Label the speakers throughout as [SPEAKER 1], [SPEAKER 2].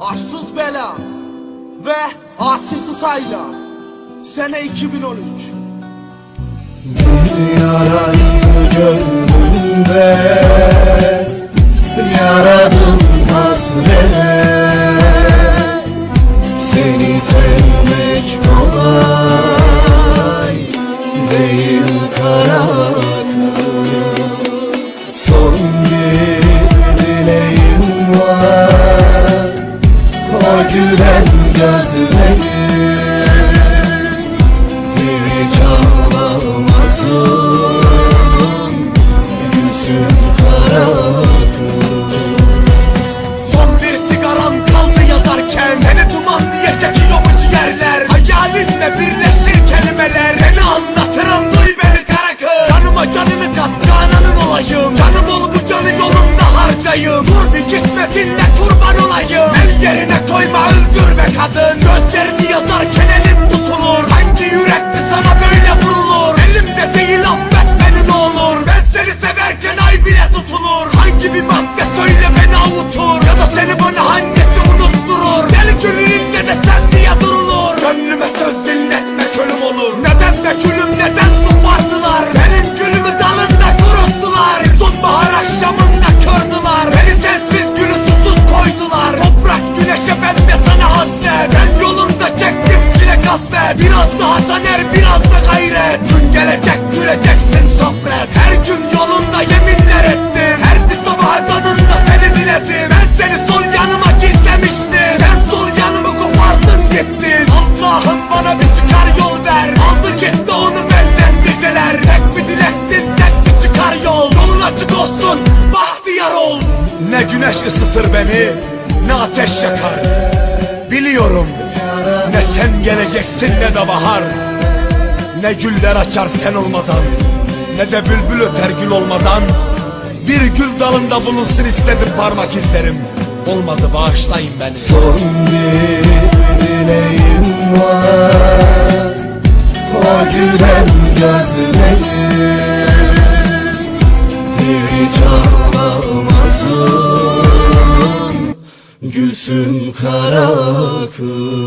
[SPEAKER 1] Arsız Bela ve Asi Tutayla. Sene 2013
[SPEAKER 2] Bir yaraydı gönlümde Yaradım hasret Seni sevmek kolay Değil kara gözlerin hiç ağlamasın Gülsün kara
[SPEAKER 1] Son bir sigaram kaldı yazarken Seni duman diye çekiyor bu ciğerler Hayalinle birleşir kelimeler Seni anlatırım duy beni kara kız Canıma canını kat cananın olayım Canım ol bu canı yolunda harcayım Dur bir gitme dinle kurban olayım yerine koyma öldür be kadın. Gözlerini yazarken elim tutulur. Hangi yürek mi sana böyle vurulur? Elimde değil affet beni ne olur. Ben seni severken ay bile tutulur. Hangi bir madde söyle beni avutur. Ya da seni bana hangisi unutturur? Deli gönlünle de sen diye durulur. Gönlüme söz dinletme ölüm olur. Neden de gülüm sabret Her gün yolunda yeminler ettim. Her bir sabah ezanında seni diledim Ben seni sol yanıma gizlemiştim. Sen sol yanımı kopardın gittin Allah'ım bana bir çıkar yol ver. Aldı gitti onu benden geceler. Tek bir dilektin tek bir çıkar yol. Yolun açık olsun bahtiyar ol. Ne güneş ısıtır beni ne ateş yakar. Biliyorum ne sen geleceksin ne de bahar. Ne güller açar sen olmadan Ne de bülbül öter gül olmadan. Bir gül dalında bulunsun istedim parmak izlerim. Olmadı bağışlayın beni.
[SPEAKER 2] Son bir dileğim var. O gülen gözlerin Hiç ağlamasın. Gülsün kara kız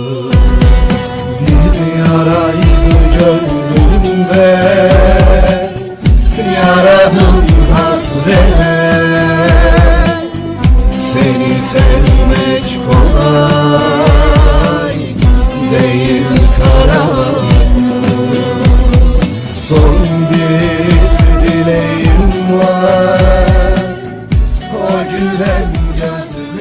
[SPEAKER 2] sevmek kolay Değil kara Son bir dileğim var. O gülen ağlamasın